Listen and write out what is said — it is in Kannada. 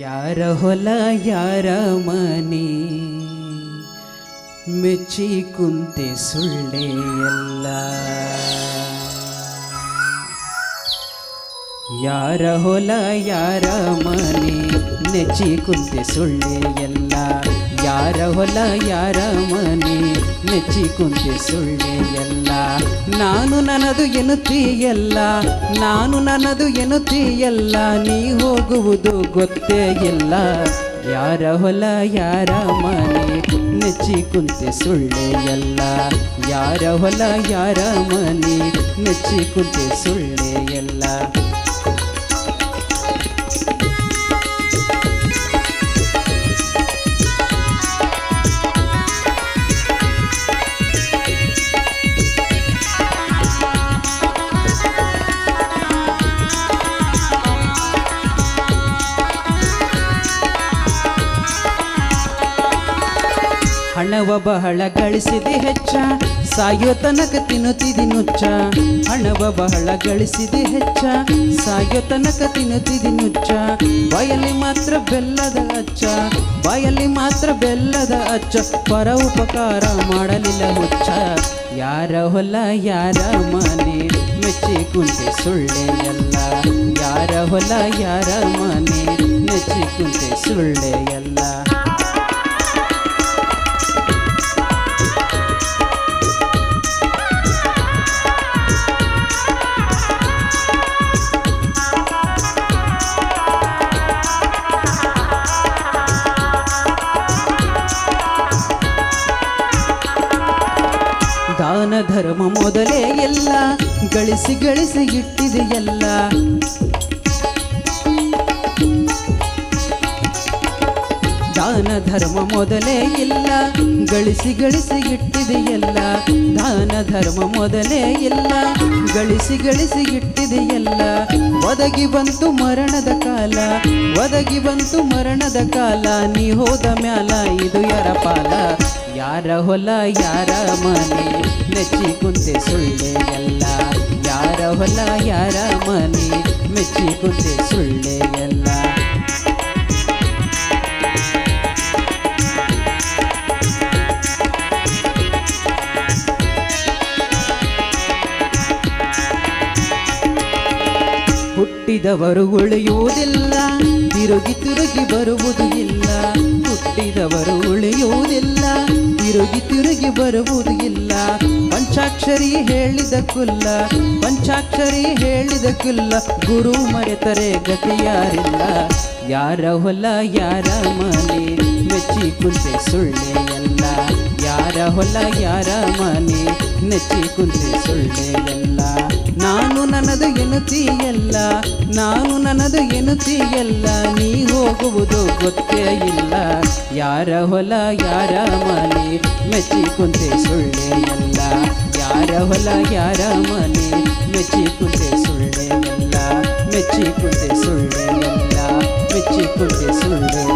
ಯಾರ ಹೊಲ, ಯಾರ ಮನೆ? ಮೆಚ್ಚಿ ಕುಂತೆ ಸುಳ್ಳೆ ಎಲ್ಲ. ಯಾರ ಹೊಲ, ಯಾರ ಮನೆ? ನೆಚ್ಚಿ ಕುಂತೆ ಸುಳ್ಳೆ ಎಲ್ಲ. ಯಾರ ಹೊಲ, ಯಾರ ಮನೆ? ನೆಚ್ಚಿ ಕುಂತೆ ಸುಳ್ಳೆ ಎಲ್ಲ. ನಾನು ನನ್ನದು ಎನ್ನುತ್ತೀಯಲ್ಲ, ನಾನು ನನ್ನದು ಎನ್ನುತ್ತೀಯಲ್ಲ, ನೀ ಹೋಗುವುದು ಗೊತ್ತೇ ಇಲ್ಲ. ಯಾರ ಹೊಲ, ಯಾರ ಮನೆ ನೆಚ್ಚಿ ಕುಂತೆ ಸುಳ್ಳೆ ಎಲ್ಲ. ಯಾರ ಹೊಲ, ಯಾರ ಮನೆ ನೆಚ್ಚಿ ಕುಂತೆ ಸುಳ್ಳೆ ಹಣವ ಬಹಳ ಗಳಿಸಿದೆ ಹೆಚ್ಚ. ಸಾಯೋ ತನಕ ತಿನ್ನುತ್ತಿದಿ ನುಚ್ಚ. ಹಣವ ಬಹಳ ಗಳಿಸಿದೆ ಹೆಚ್ಚ. ಸಾಯೋ ತನಕ ತಿನ್ನುತ್ತಿದಿ ನುಚ್ಚ. ಬಾಯಲ್ಲಿ ಮಾತ್ರ ಬೆಲ್ಲದ ಅಚ್ಚ. ಬಾಯಲ್ಲಿ ಮಾತ್ರ ಬೆಲ್ಲದ ಅಚ್ಚ. ಪರ ಉಪಕಾರ ಮಾಡಲಿಲ್ಲ ಮುಚ್ಚ. ಯಾರ ಹೊಲ, ಯಾರ ಮನೆ. ಮೆಚ್ಚಿ ಕುಂತೆ ಸುಳ್ಳೆ ಎಲ್ಲ. ಯಾರ ಹೊಲ, ಯಾರ ಮನೆ. ಮೆಚ್ಚಿ ಕುಂತೆ ಸುಳ್ಳೆ ಎಲ್ಲ. ದಾನ ಧರ್ಮ ಮೊದಲೇ ಎಲ್ಲ ಗಳಿಸಿ ಗಳಿಸಿ ಇಟ್ಟಿದೆ ದಾನ ಧರ್ಮ ಮೊದಲೇ ಇಲ್ಲ. ಗಳಿಸಿ ಗಳಿಸಿ ಇಟ್ಟಿದೆಯಲ್ಲ, ದಾನ ಧರ್ಮ ಮೊದಲೇ ಇಲ್ಲ. ಗಳಿಸಿ ಗಳಿಸಿ ಇಟ್ಟಿದೆಯಲ್ಲ, ಒದಗಿ ಬಂತು ಮರಣದ ಕಾಲ, ಒದಗಿ ಬಂತು ಮರಣದ ಕಾಲ. ನೀ ಹೋದ ಮ್ಯಾಲ ಇದು ಯಾರ ಪಾಲ? ಯಾರ ಹೊಲ, ಯಾರ ಮನೆ? ಮೆಚ್ಚಿ ಕುಂತೆ ಸುಳ್ಳೆ ಎಲ್ಲ ಯಾರ ಹೊಲ, ಯಾರ ಮನೆ? ಮೆಚ್ಚಿ ಕುಂತೆ ಸುಳ್ಳೆ ಹುಟ್ಟಿದವರು ಉಳಿಯುವುದಿಲ್ಲ. ತಿರುಗಿ ತಿರುಗಿ ಬರುವುದು ಇಲ್ಲ. ಹುಟ್ಟಿದವರು ಉಳಿಯುವುದಿಲ್ಲ. ತಿರುಗಿ ತಿರುಗಿ ಬರುವುದು ಇಲ್ಲ. ಪಂಚಾಕ್ಷರಿ ಹೇಳಿದ ಕುಲ್ಲ ಪಂಚಾಕ್ಷರಿ ಹೇಳಿದ ಕುಲ್ಲ ಗುರು ಮರೆತರೆ ಗತಿಯಾರಿಲ್ಲ. ಯಾರ ಹೊಲ, ಯಾರ ಮನೆ ಮೆಚ್ಚಿ ಕುಂತೆ ಸುಳ್ಳೆ ಎಲ್ಲ ಯಾರ ಹೊಲ ಯಾರ ಮನೆ? ನೆಚ್ಚಿ ಕುಂತೆ ಸುಳ್ಳೆ ಎಲ್ಲ. ನಾನು ನನ್ನದು ಎನ್ನುತ್ತೀಯಲ್ಲ ನಾನು ನನ್ನದು ಎನ್ನುತ್ತೀಯಲ್ಲ ನೀ ಹೋಗುವುದು ಗೊತ್ತೇ ಇಲ್ಲ. ಯಾರ ಹೊಲ, ಯಾರ ಮನೆ? ಮೆಚ್ಚಿ ಕುಂತೆ ಸುಳ್ಳೆ ಎಲ್ಲ. ಯಾರ ಹೊಲ, ಯಾರ ಮನೆ? ಮೆಚ್ಚಿ ಕುಂತೆ ಸುಳ್ಳೆ ಎಲ್ಲ. ಮೆಚ್ಚಿ ಕುಂತೆ ಸುಳ್ಳೆ ಎಲ್ಲ. ಮೆಚ್ಚಿ ಕುಂತೆ ಸುಳ್ಳೆ ಎಲ್ಲ